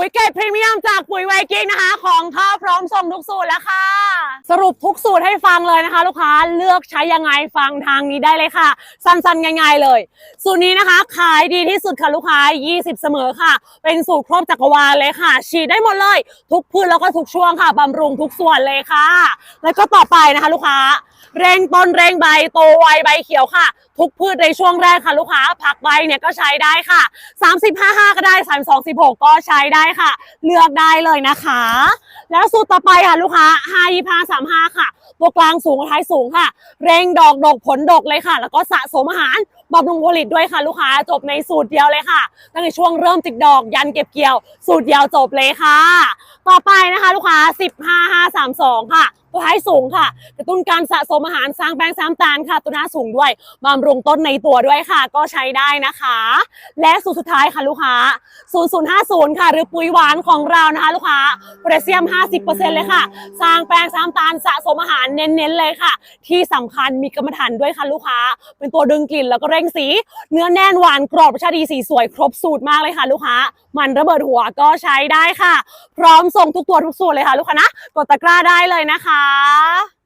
ปุ๋ยเกรดพรีเมียมจากปุ๋ยไวกิ้งนะคะ ของข้าพร้อมส่งทุกสูตรแล้วค่ะ สรุปทุกสูตรให้ฟังเลยนะคะ ลูกค้าเลือกใช้ยังไงฟังทางนี้ได้เลยค่ะ สั้นๆง่ายๆเลย สูตรนี้นะคะ ขายดีที่สุดค่ะลูกค้า 20 เสมอค่ะ เป็นสูตรครบจักรวาลเลยค่ะ ฉีดได้หมดเลย ทุกพืชแล้วก็ทุกช่วงค่ะบำรุงทุกส่วนเลยค่ะ แล้วก็ต่อไปนะคะ ลูกค้า เร่งต้นเร่งใบโตไวใบเขียวค่ะ ทุกพืชในช่วงแรกค่ะลูกค้า ผักใบเนี่ยก็ใช้ได้ค่ะ 35 5 ก็ได้ 32 16 ก็ใช้ได้ค่ะ เลือกได้เลยนะคะ แล้วสูตรต่อไปค่ะลูกค้า 5 25 35 ค่ะ ตัวกลางสูงท้ายสูงค่ะ เร่งดอกดกผลดกเลยค่ะ แล้วก็สะสมอาหารบำรุงผลิตด้วยค่ะลูกค้าจบในสูตรเดียวเลยค่ะ ตั้งแต่ช่วงเริ่มติดดอกยันเก็บเกี่ยว สูตรเดียวจบเลยค่ะ ต่อไปนะคะ ลูกค้า 15 5 3 2 ค่ะ ตัวท้ายสูงค่ะ กระตุ้นการสะสมอาหารสร้างแป้งสร้างตาลค่ะ ตัวหน้าสูงด้วยบำรุงต้นในตัวด้วยค่ะ ก็ใช้ได้นะคะ และสูตรสุดท้ายค่ะลูกค้า 0050 ค่ะ หรือปุ๋ยหวานของเรานะคะ ลูกค้าโพแทสเซียม 50%เลยค่ะ สร้างแป้งสร้างตาลสะสมอาหารเน้นๆเลยค่ะ ที่สำคัญมีกรรมฐานด้วยค่ะลูกค้า เป็นตัวดึงกลิ่นแล้วก็เร่งสี เนื้อแน่นหวานกรอบรสชาติดีสีสวยครบสูตรมากเลยค่ะ ลูกค้า มันระเบิดหัวก็ใช้ได้ค่ะ พร้อมส่งทุกตัวทุกสูตรเลยค่ะ ลูกค้านะกดตะกร้าได้เลยนะคะ好。